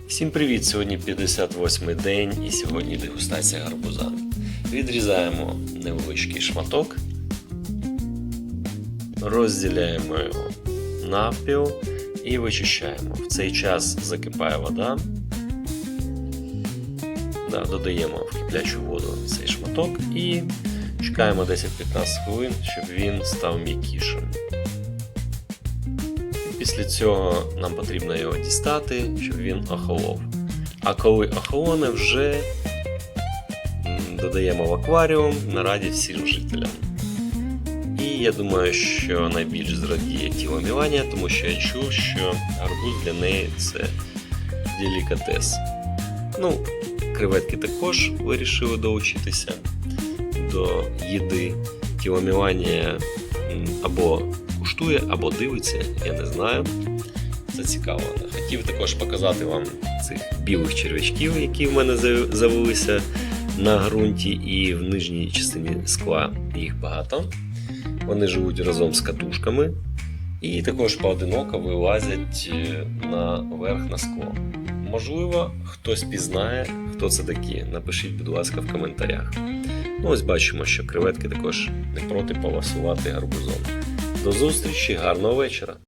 Всім привіт! Сьогодні 58-й день і сьогодні дегустація гарбуза. Відрізаємо невеличкий шматок, розділяємо його навпіл і вичищаємо. В цей час закипає вода. Да, додаємо в киплячу воду цей шматок і чекаємо 10-15 хвилин, щоб він став м'якішим. Після цього нам потрібно його дістати, щоб він охолов. А коли охолоне, вже додаємо в акваріум на раді всім жителям. І я думаю, що найбільш зрадіє тіло Міланія, тому що я чув, що арбуз для неї це делікатес. Ну, креветки також вирішили долучитися до їди. Тіло Міланія або куштує, або дивиться, я не знаю. Зацікавлено. Хотів також показати вам цих білих черв'ячків, які в мене завелися на ґрунті і в нижній частині скла. Їх багато. Вони живуть разом з катушками і також поодиноко вилазять е, наверх на скло. Можливо, хтось пізнає, хто це такі. Напишіть, будь ласка, в коментарях. Ну, ось бачимо, що креветки також не проти полосувати гарбузом. До зустрічі, гарного вечора!